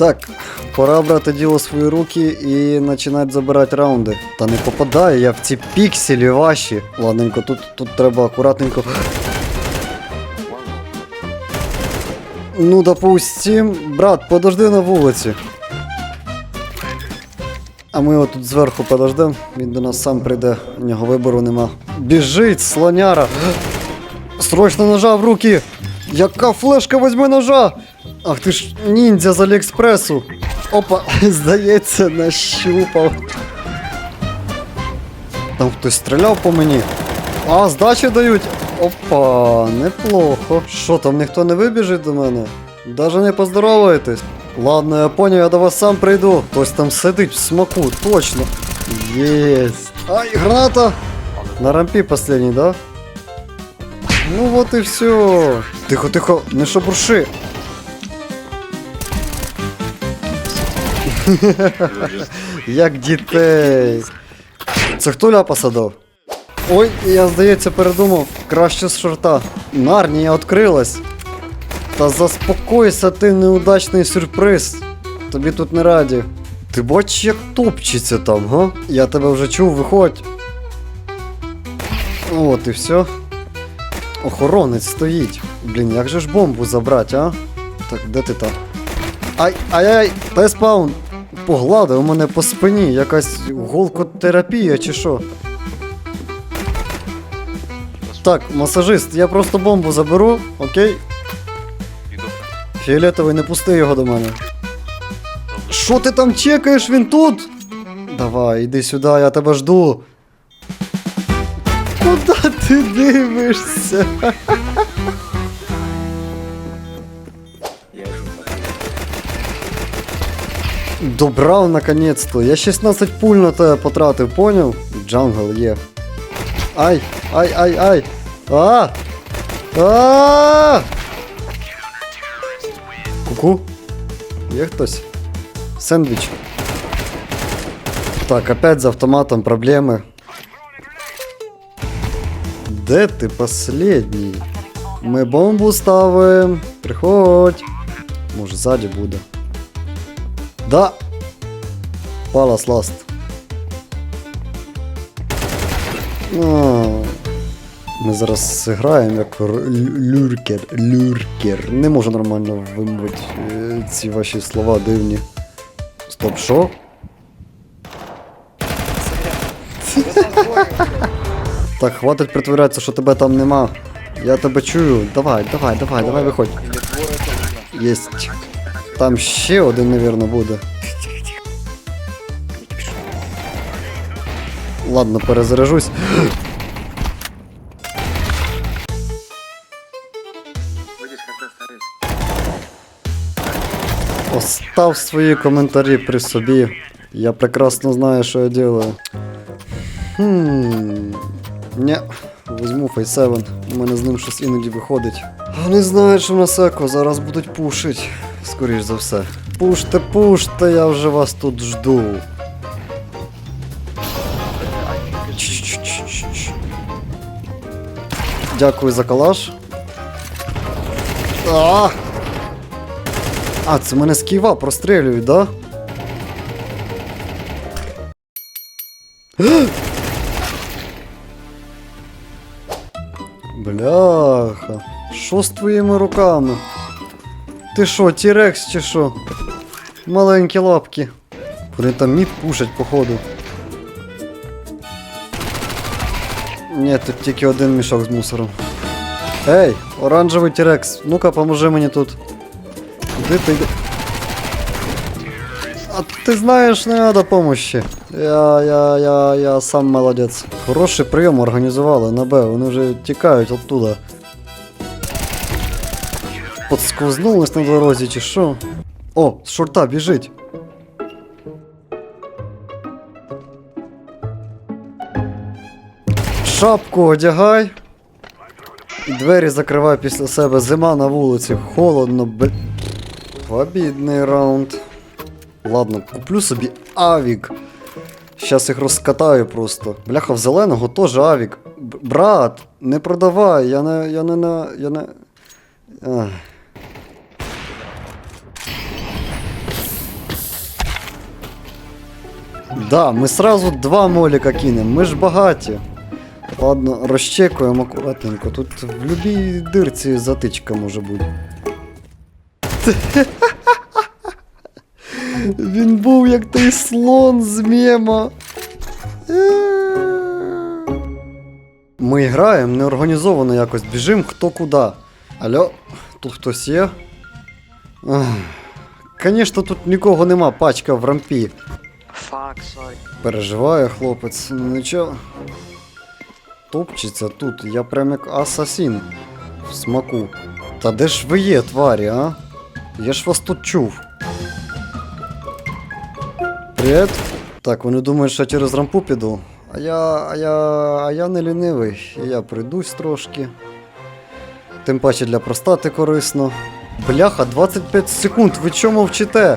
Так, пора брати діло в свої руки і починати забирати раунди. Та не попадаю я в ці пікселі ваші. Ладненько, тут, тут треба акуратненько. Ну, допустим, брат, подожди на вулиці. А ми отут зверху подождем, він до нас сам прийде, у нього вибору нема. Біжить, слоняра! Срочно ножа в руки! Яка флешка возьми ножа! Ах ти ж ніндзя з Аліекспресу! Опа, здається, нащупав. Там хтось стріляв по мені. А, здачі дають. Опа, неплохо. Що там, ніхто не вибіжить до мене? Даже не поздороваєтесь. Ладно, я понял, я до вас сам прийду. Хтось там сидить в смаку, точно. Єсть. Ай, граната! На рампі последній, да? Ну вот і все. Тихо, тихо, не шебурши. Як дітей. Це хто ляпаса дав? Ой, я здається передумав. Краще з шорта. Нарнія відкрилась. Та заспокойся ти неудачний сюрприз. Тобі тут не раді. Ти бачиш, як топчеться там, га? Я тебе вже чув, виходь. От і все. Охоронець стоїть. Блін, як же ж бомбу забрати, а? Так, де ти там? Ай, ай, ай, тай спаун. Погладив мене по спині, якась голкотерапія чи що. Так, масажист, я просто бомбу заберу, окей? Фіолетовий, не пусти його до мене. Що ти там чекаєш? Він тут? Давай, іди сюди, я тебе жду. Куда ти дивишся? Добрав наконець-то. Я 16 пуль на тебе потратив, поняв? Джангл є. Ай, ай, ай, ай. А! А! Ку-ку. Є хтось? Сендвіч. Так, опять з автоматом проблеми. Де ти последній? Ми бомбу ставим. Приходь. Може, ззаді буде. Да. Палас ласт. А, Ми зараз зіграємо як люркер. Люркер. Не можу нормально вимовити е, ці ваші слова дивні. Стоп, що? Так, хватить притворятися, що тебе там нема. Я тебе чую. Давай, давай, давай, давай виходь. Єсть. Там ще один, навірно, буде. Ладно, перезаряжусь. Остав свої коментарі при собі. Я прекрасно знаю, що я делаю. Хм. Ні, візьму Фей 7. У мене з ним щось іноді виходить. Вони знають, що на секо зараз будуть пушить. Скоріш за все. Пуште, пуште, я вже вас тут жду. Дякую за калаш. А! А, це мене з Києва прострілюють, да? Бляха. Що з твоїми руками? Ти що, Тірекс чи що? Маленькі лапки. Вони там мід пушать, походу. Ні, тут тільки один мішок з мусором. Ей, оранжевий Тірекс, ну-ка поможи мені тут. Куди ти йде? А ти знаєш, не треба помощі. Я, я, я, я сам молодець. Хороший прийом організували на Б, вони вже тікають оттуда. Подсковзнулись на дорозі чи що? О, з шорта біжить. Шапку одягай. І двері закривай після себе. Зима на вулиці, холодно, бл... Обідний раунд. Ладно, куплю собі авік. Щас їх розкатаю просто. Бляха, в зеленого теж авік. Брат, не продавай, я не. я не на. я не. Ах. Да, ми сразу два моліка кинемо, ми ж багаті. Ладно, розчекуємо акуратненько. Тут в любій дирці затичка може бути. Він був як той слон з мема. Ми граємо неорганізовано якось, біжим хто куди. Алло, тут хтось є? Конечно, тут нікого нема, пачка в рампі. Fuck, sorry. Переживає хлопець, ну нічого. Топчеться тут, я прям як асасін в смаку. Та де ж ви є, тварі, а? Я ж вас тут чув. Привіт. Так, вони думають, що я через рампу піду. А я. А я. А я не лінивий. Я прийдусь трошки. Тим паче для простати корисно. Бляха, 25 секунд, ви чому мовчите?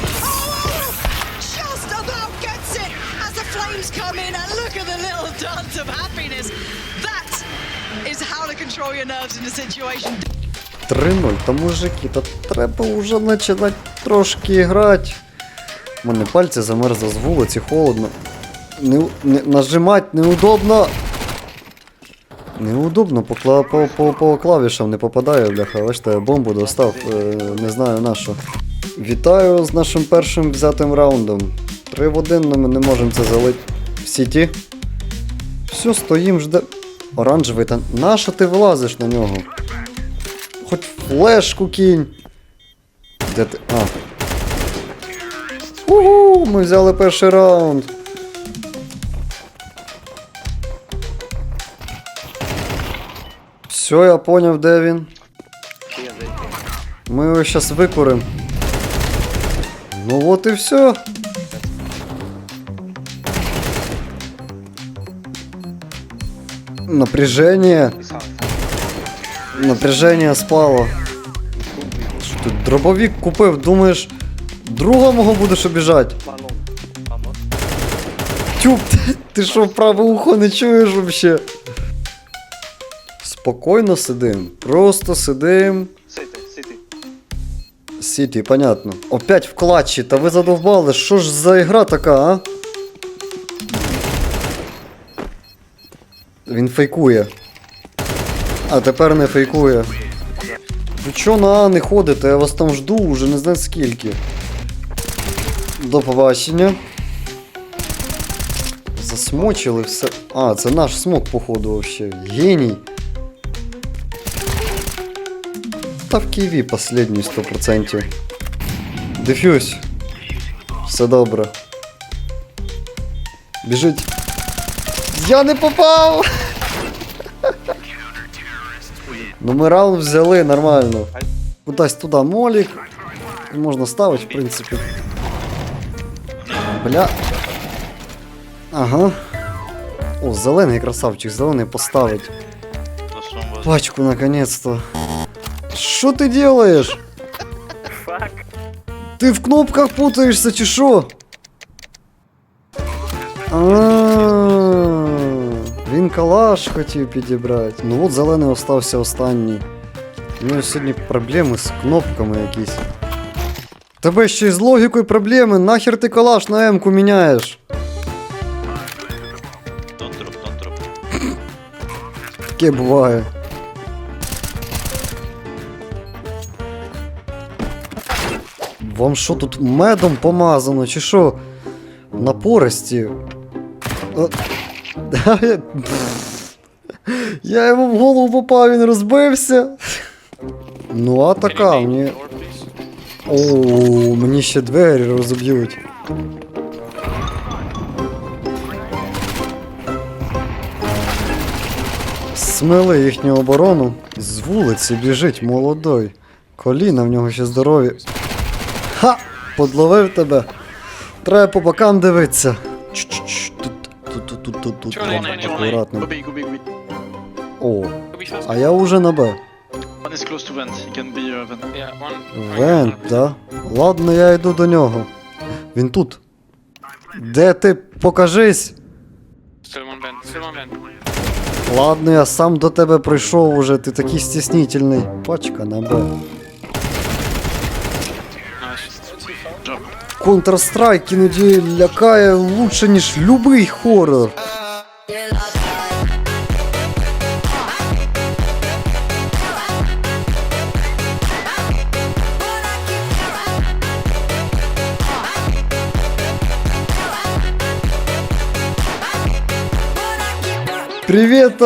flames come in, and look at the little dance of happiness. That is how to control your nerves in a situation. 3-0, та мужики, та треба вже починати трошки грати. У мене пальці замерзли з вулиці, холодно. Не, не, нажимать неудобно. Неудобно, по, по, по, по клавішам не попадаю, бляха. Бачите, бомбу достав, е, не знаю на. Вітаю з нашим першим взятим раундом. 3 в 1, але ми не можемо це залити в сіті. Все, стоїм, жде. Оранжевий, та нащо ти вилазиш на нього? Хоч флешку кинь. Де ти. А. Угу, ми взяли перший раунд. Все, я поняв, де він. Ми його зараз викурим. Ну от і все. Напряжение. Напряжение спало. Що ти дробовик купив, думаєш, друга мого будеш обіжати? Тюб, ти, що, праве ухо не чуєш вообще? Спокійно сидим. Просто сидим. Сіті, понятно. Опять в клатчі, та ви задовбали, що ж за ігра така, а? Він фейкує. А тепер не фейкує. Ви чо на А не ходите? Я вас там жду уже не знаю скільки. До побачення. Засмочили все. А, це наш смок, походу, вообще. Геній. Та в Києві последній 100%. Дефюсь. Все добре. Біжить. Я не попав! Ну ми раунд взяли нормально. Кудись туди молік. Можна ставити, в принципі. Бля. Ага. О, зелений красавчик, зелений поставить. Пачку наконец-то. Что ты делаешь? Ты в кнопках путаешься, чи шо? А, Він калаш хотів підібрати. Ну от зелений остався останній. У нього сьогодні проблеми з кнопками якісь. Тебе ще й з логікою проблеми, нахер ти калаш на М-ку міняєш? Don't drop. Таке буває. Вам що тут медом помазано, чи що? Напористі. Е, я- йому в голову попав, він розбився. Ну, а така, мені. О, мені ще двері розоб'ють. Смели їхню оборону. З вулиці біжить молодой. Коліна в нього ще здорові. Ха! Подловив тебе. Треба по бокам дивитися. Тут, тут, тут, тут, тут, тут. Чорний, Прям Go B, go B, go B. О, а я уже на Б. One is close to vent. He can be uh, vent. Yeah, one. Вент, да? Ладно, я йду до нього. Він тут. Де ти? Покажись. Still one vent. Still one vent. Ладно, я сам до тебе прийшов уже, ти такий стіснительний. Пачка на Б. Counter-Strike іноді лякає лучше, ніж любий хоррор. Привіт!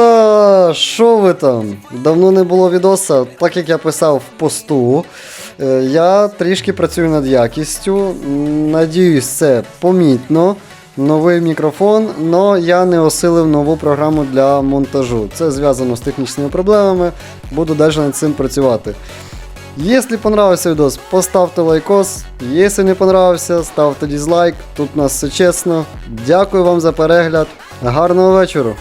Що ви там? Давно не було відоса, так як я писав в посту. Е, Я трішки працюю над якістю. Надіюсь, це помітно. Новий мікрофон, але я не осилив нову програму для монтажу. Це зв'язано з технічними проблемами. Буду далі над цим працювати. Якщо понравився відос, поставте лайкос. Якщо не понравився, ставте дизлайк. Тут у нас все чесно. Дякую вам за перегляд. Гарного вечора!